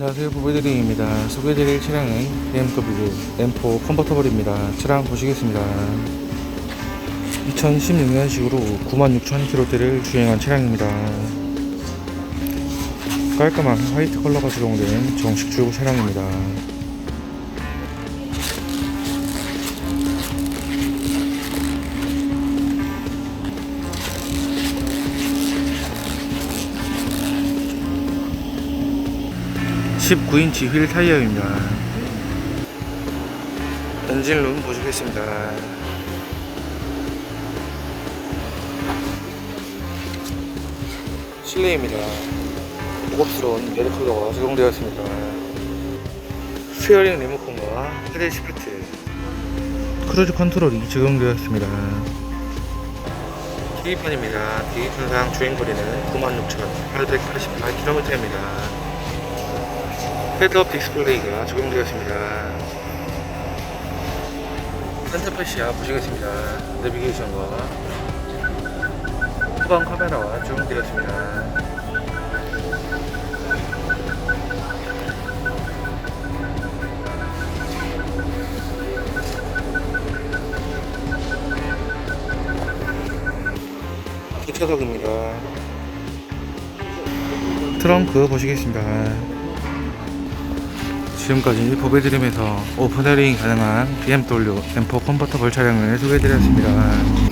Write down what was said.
안녕하세요. 부부드림입니다. 소개해드릴 차량은 BMW M4 컨버터블입니다. 차량 보시겠습니다. 2016년식으로 96,000km대를 주행한 차량입니다. 깔끔한 화이트 컬러가 적용된 정식 중고 차량입니다 (19인치) 휠 타이어입니다. 엔진룸 보시겠습니다. 실내입니다. 고급스러운 레드 컬러가 적용되어 있습니다. 스티어링 리모컨과 헤드 시프트 크루즈 컨트롤이 적용되어 있습니다. 계기판입니다. 계기판상 주행거리는 96,888km입니다 헤드업 디스플레이가 적용되었습니다. 센터패시아 보시겠습니다. 내비게이션과 후방 카메라와 적용되었습니다. 뒷좌석입니다. 트렁크 보시겠습니다 지금까지 보배드림에서 오픈헤링 가능한 BMW M4 컨버터블 차량을 소개해드렸습니다